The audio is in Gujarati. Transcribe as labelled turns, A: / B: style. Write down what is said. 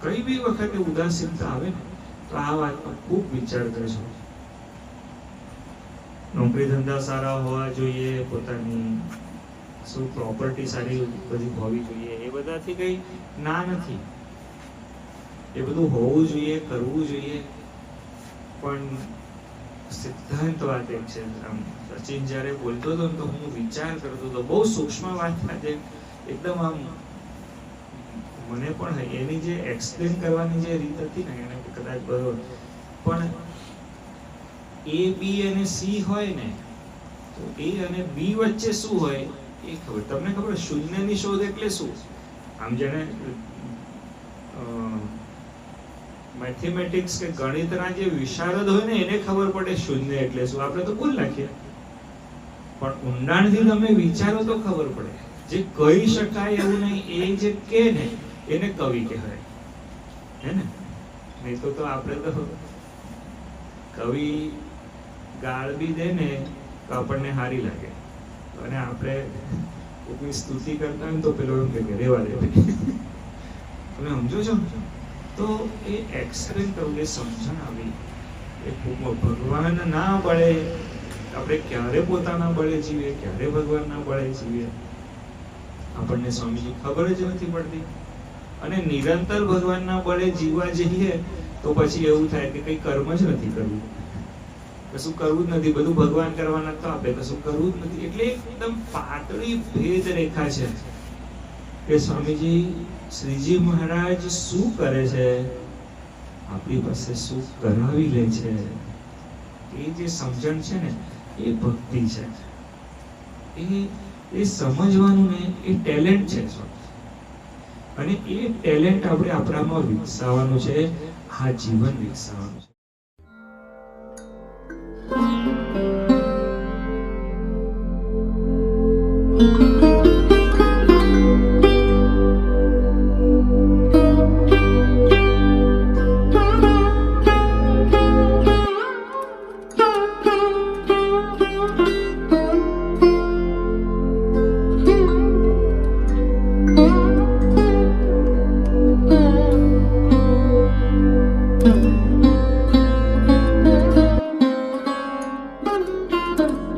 A: કઈ બી વખતે ઉદાસીનતા આવે ને, તો આ વાત પર ખૂબ વિચાર કરજો નોકરી ધંધા સારા હોવા જોઈએ, પોતાની શું પ્રોપર્ટી સારી બધી હોવી જોઈએ, એ બધાથી કઈ ના નથી. એ બધું હોવું જોઈએ, કરવું જોઈએ, પણ સિદ્ધાંત વાત એક છે. આમ સચિન જ્યારે બોલતો હતો તો હું વિચાર કરતો હતો, બહુ સૂક્ષ્મ વાત સાથે એકદમ આમ મને પણ એની જે એક્સપ્લેન કરવાની જે રીત હતી ને, એને કદાચ બરોબર. પણ એ બી અને સી હોય ને, તો એ અને બી વચ્ચે શું હોય, એ ખબર. તમને ખબર શૂન્યની શોધ એટલે શું? આમ જેને મેથેમેટિક્સ કે ગણિતના જે વિશારદ હોય ને, એને ખબર પડે શૂન્ય એટલે શું? આપણે તો ભૂલ નાખીએ. પણ ઊંડાણથી તમે વિચારો તો ખબર પડે. જે કહી શકાય એવું નહીં, એ જે કે ને, એને કવિ કહેવાય. હે ને? નહીં તો આપણે તો કવિ ગાળ બી દે ને તો આપણને સારી લાગે. અને આપણે કોઈની સ્તુતિ કરતા હોય તો પેલો એમ કે રેવા દે. તમે સમજો છો? તો એ એક્સપ્લેન તમને સમજણ આવી. એ ભગવાન ના બળે, આપણે ક્યારે પોતાના બળે જીવીએ, ક્યારે ભગવાનના બળે જીવીએ? આપણને સ્વામીજી ખબર જ નથી પડતી. અને નિરંતર ભગવાનના બળે જીવવા જઈએ, તો પછી એવું થાય કે કઈ કર્મ જ નથી કરવું. કશું કરવું જ નથી. બધું ભગવાન કરવાના તો આપે. કશું કરવું જ નથી. એટલે એકદમ પાતળી ભેદ રેખા છે. કે સ્વામીજી, શ્રીજી મહારાજ શું કરે છે? આપણી પાસે શું કરાવી લે છે? એ જે સમજણ છે ને, એ ભક્તિ છે. એ એ સમજવાનું ને એ ટેલેન્ટ છે. અને એ ટેલેન્ટ આપણે આપણામાં વિકસાવવાનું છે, આ જીવન વિકસાવવાનું છે. thank you number